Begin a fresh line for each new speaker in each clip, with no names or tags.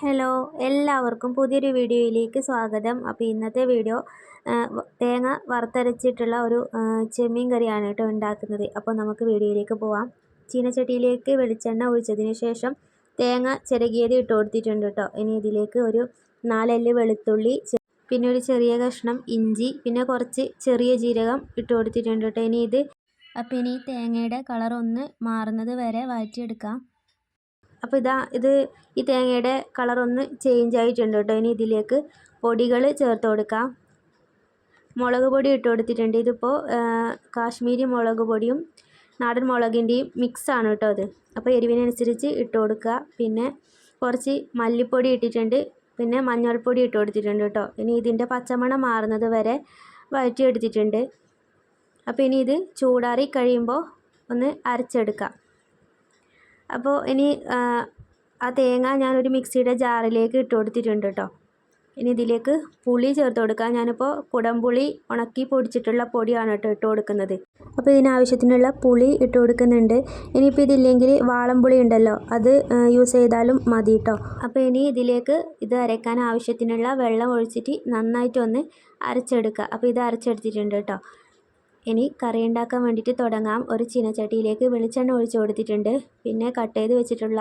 Hello എല്ലാവർക്കും പുതിയൊരു വീഡിയോയിലേക്ക് സ്വാഗതം. അപ്പോൾ ഇന്നത്തെ വീഡിയോ തേങ്ങ വറുത്തരച്ചിട്ടുള്ള ഒരു ചെമ്മീൻ കറിയാണ് കേട്ടോ ഉണ്ടാക്കുന്നത്. അപ്പോൾ നമുക്ക് വീഡിയോയിലേക്ക് പോവാം. ചീനച്ചട്ടിയിലേക്ക് വെളിച്ചെണ്ണ ഒഴിച്ചതിന് ശേഷം തേങ്ങ ചിരകിയത് ഇട്ട് കൊടുത്തിട്ടുണ്ട് കേട്ടോ. ഇനി ഇതിലേക്ക് ഒരു നാലല്ലി വെളുത്തുള്ളി പിന്നെ ഒരു ചെറിയ കഷ്ണം ഇഞ്ചി പിന്നെ കുറച്ച് ചെറിയ ജീരകം ഇട്ട് കൊടുത്തിട്ടുണ്ട് കേട്ടോ. ഇനി ഇത് അപ്പോൾ ഇനി തേങ്ങയുടെ കളർ ഒന്ന് മാറുന്നത് വരെ വഴറ്റിയെടുക്കാം. അപ്പോൾ ഇതാ ഇത് ഈ തേങ്ങയുടെ കളറൊന്ന് ചേഞ്ച് ആയിട്ടുണ്ട് കേട്ടോ. ഇനി ഇതിലേക്ക് പൊടികൾ ചേർത്ത് കൊടുക്കാം. മുളക് പൊടി ഇട്ട് കൊടുത്തിട്ടുണ്ട്. ഇതിപ്പോൾ കാശ്മീരി മുളക് പൊടിയും നാടൻ മുളകിന്റെയും മിക്സാണ് കേട്ടോ അത്. അപ്പോൾ എരിവിനനുസരിച്ച് ഇട്ട് കൊടുക്കുക. പിന്നെ കുറച്ച് മല്ലിപ്പൊടി ഇട്ടിട്ടുണ്ട്. പിന്നെ മഞ്ഞൾപ്പൊടി ഇട്ട് കൊടുത്തിട്ടുണ്ട് കേട്ടോ. ഇനി ഇതിന്റെ പച്ചമണം മാറുന്നത് വരെ വഴറ്റിയെടുത്തിട്ടുണ്ട്. അപ്പോൾ ഇനി ഇത് ചൂടാറി കഴിയുമ്പോൾ ഒന്ന് അരച്ചെടുക്കാം. അപ്പോൾ ഇനി ആ തേങ്ങ ഞാനൊരു മിക്സിയുടെ ജാറിലേക്ക് ഇട്ട് കൊടുത്തിട്ടുണ്ട് കേട്ടോ ഇനി ഇതിലേക്ക് പുളി ചേർത്ത് കൊടുക്കാം. ഞാനിപ്പോൾ കുടംപുളി ഉണക്കി പൊടിച്ചിട്ടുള്ള പൊടിയാണ് കേട്ടോ ഇട്ട് കൊടുക്കുന്നത്. അപ്പോൾ ഇതിനാവശ്യത്തിനുള്ള പുളി ഇട്ട് കൊടുക്കുന്നുണ്ട്. ഇനിയിപ്പോൾ ഇതില്ലെങ്കിൽ വാളംപുളി ഉണ്ടല്ലോ അത് യൂസ് ചെയ്താലും മതി കേട്ടോ അപ്പോൾ ഇനി ഇതിലേക്ക് ഇത് അരയ്ക്കാൻ ആവശ്യത്തിനുള്ള വെള്ളം ഒഴിച്ചിട്ട് നന്നായിട്ടൊന്ന് അരച്ചെടുക്കുക. അപ്പോൾ ഇത് അരച്ചെടുത്തിട്ടുണ്ട് കേട്ടോ ഇനി കറി ഉണ്ടാക്കാൻ വേണ്ടിയിട്ട് തുടങ്ങാം. ഒരു ചീനച്ചട്ടിയിലേക്ക് വെളിച്ചെണ്ണ ഒഴിച്ച് കൊടുത്തിട്ടുണ്ട്. പിന്നെ കട്ട് ചെയ്ത് വെച്ചിട്ടുള്ള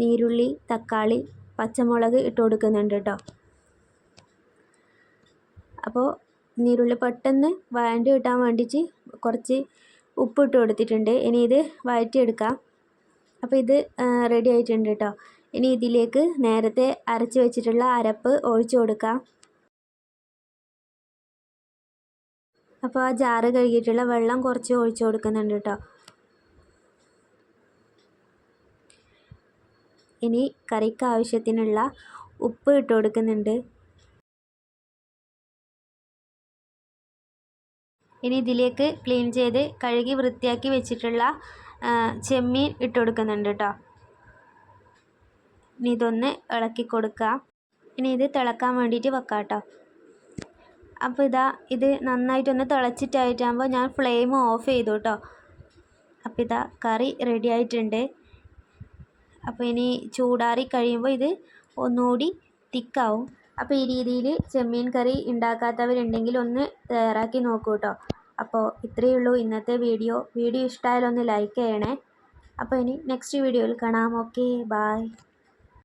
നീരുള്ളി തക്കാളി പച്ചമുളക് ഇട്ട് കൊടുക്കുന്നുണ്ട് കേട്ടോ. അപ്പോൾ നീരുള്ളി പെട്ടെന്ന് വഴണ്ടി കിട്ടാൻ വേണ്ടിയിട്ട് കുറച്ച് ഉപ്പ് ഇട്ട് കൊടുത്തിട്ടുണ്ട്. ഇനി ഇത് വഴറ്റിയെടുക്കാം. അപ്പോൾ ഇത് റെഡി ആയിട്ടുണ്ട് കേട്ടോ. ഇനി ഇതിലേക്ക് നേരത്തെ അരച്ച് വെച്ചിട്ടുള്ള അരപ്പ് ഒഴിച്ചു കൊടുക്കാം. അപ്പോൾ ആ ജാറ് കഴുകിയിട്ടുള്ള വെള്ളം കുറച്ച് ഒഴിച്ചു കൊടുക്കുന്നുണ്ട് കേട്ടോ ഇനി കറിക്ക് ആവശ്യത്തിനുള്ള ഉപ്പ് ഇട്ട് കൊടുക്കുന്നുണ്ട്. ഇനി ഇതിലേക്ക് ക്ലീൻ ചെയ്ത് കഴുകി വൃത്തിയാക്കി വെച്ചിട്ടുള്ള ചെമ്മീൻ ഇട്ട് കൊടുക്കുന്നുണ്ട് കേട്ടോ ഇനി ഇതൊന്ന് ഇളക്കി കൊടുക്കുക ഇനി ഇത് തിളക്കാൻ വേണ്ടിയിട്ട് വെക്കാം കേട്ടോ അപ്പോൾ ഇതാ ഇത് നന്നായിട്ടൊന്ന് തിളച്ചിട്ടായിട്ടാകുമ്പോൾ ഞാൻ ഫ്ലെയിം ഓഫ് ചെയ്തു കേട്ടോ. അപ്പോൾ ഇതാ കറി റെഡി ആയിട്ടുണ്ട്. അപ്പോൾ ഇനി ചൂടാറി കഴിയുമ്പോൾ ഇത് ഒന്നുകൂടി തിക്കാവും. അപ്പോൾ ഈ രീതിയിൽ ചെമ്മീൻ കറി ഉണ്ടാക്കാത്തവരുണ്ടെങ്കിൽ ഒന്ന് തയ്യാറാക്കി നോക്കൂ കേട്ടോ. അപ്പോൾ ഇത്രയേ ഉള്ളൂ ഇന്നത്തെ വീഡിയോ. വീഡിയോ ഇഷ്ടമായാലൊന്ന് ലൈക്ക് ചെയ്യണേ. അപ്പോൾ ഇനി നെക്സ്റ്റ് വീഡിയോയിൽ കാണാം. Okay bye